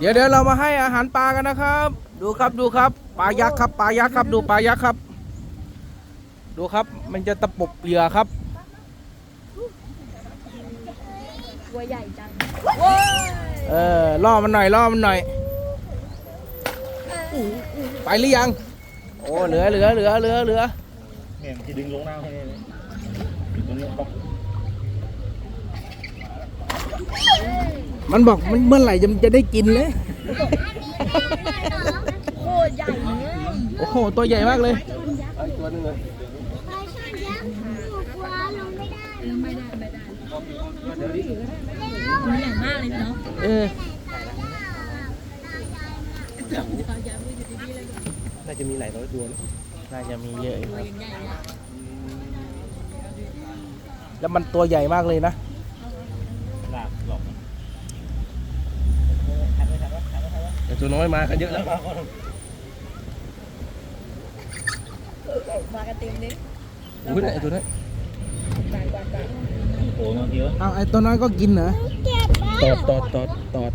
เดี๋ยวเดี๋ยวเรามาให้อาหารปลากันนะครับ ดูครับดูครับปลายักษ์ครับปลายักษ์ครับดูปลายักษ์ครับ ดูครับ มันจะตะปบเหยื่อครับตัวใหญ่จังเออล่อมันหน่อยล่อมันหน่อย ไปหรือยัง โอ้เหลือเหลือเหลือเหลือเหลือเนี่ยมันจะดึงลงน้ำให้ตรงนี้ป๊อก มันบอกมันเมื่อไหร่จะจะได้กินเลยโคตรใหญ่เลยโอ้โหตัวใหญ่มากเลยตัวนึงเลยปลาช่อนยักษ์หนูกลัวลงไม่ได้ลงไม่ได้ไม่ได้เร็วตัวใหญ่มากเลยเนาะเออน่าจะมีหลายร้อยตัวนะน่าจะมีเยอะอยู่ตัวยังใหญ่เลยแล้วมันตัวใหญ่มากเลยนะ ลากหลอก แต่ตัวน้อยมากันเยอะแล้วมากันเต็มเลยโอ้ยไอตัวน้อยโอ้บางทีวะเอาไอตัวน้อยก็กินเหรอเจ็บมากตอดตอดตอดตอด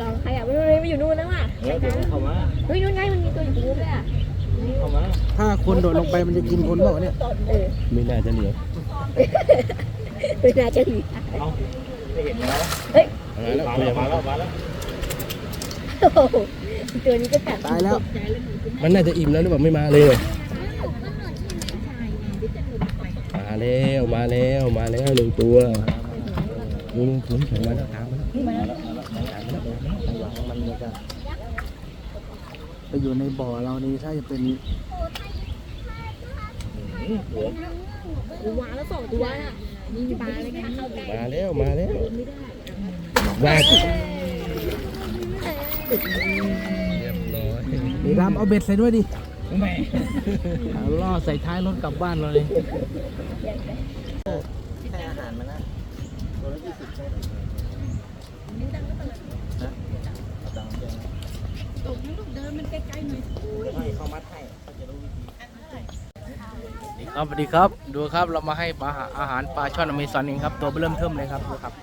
ลองใครอะไม่รู้เลยไม่อยู่นู่นแล้วอะเออเดี๋ยวเข้ามาเฮ้ยนู่นไงมันมีตัวอยู่ตรงนู้นด้วยอะเข้ามาถ้าคนโดดลงไปมันจะกินคนเปล่าวะเนี่ยเออไม่น่าจะเหลือไม่น่าจะดีเอ้าไม่เห็นแล้วเฮ้ยมาแล้วมาแล้วมาแล้วโอ้โห ตัวนี้ก็กัดตายแล้วใจแล้วหนูขึ้นมันน่าจะอิ่มแล้วหรือเปล่าไม่มาเลยชายไงที่จะหลุดไปมาแล้วมาแล้วมาแล้วหนึ่งตัวลุงขุนแข็งมาแล้วตามมาแล้วไปอยู่ในบ่อเรานี่ถ้าจะเป็นหัวกูวางแล้วสองตัวน่ะนี่มีปลาอะไรกันเข้าใกล้มาแล้วมาแล้วไม่ได้มา เรียบร้อยนี่รำเอาเบ็ดใส่ด้วยดิแม่เอาล่อใส่ท้ายรถกลับบ้านเราเลยให้อาหารมันนะตัวละยี่สิบใช่ไหมนะเอาตังค์เดือนตกนะลูกเดินมันใกล้ๆหน่อยให้เขามัดให้เขาจะรู้วิธีครับสวัสดีครับ ดูครับเรามาให้ปลาอาหารปลาช่อนอเมซอนเองครับ ตัวเริ่มเทิมเลยครับดูครับ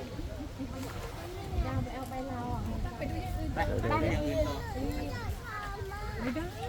เดี๋ยวเดี๋ยวไดี๋ยว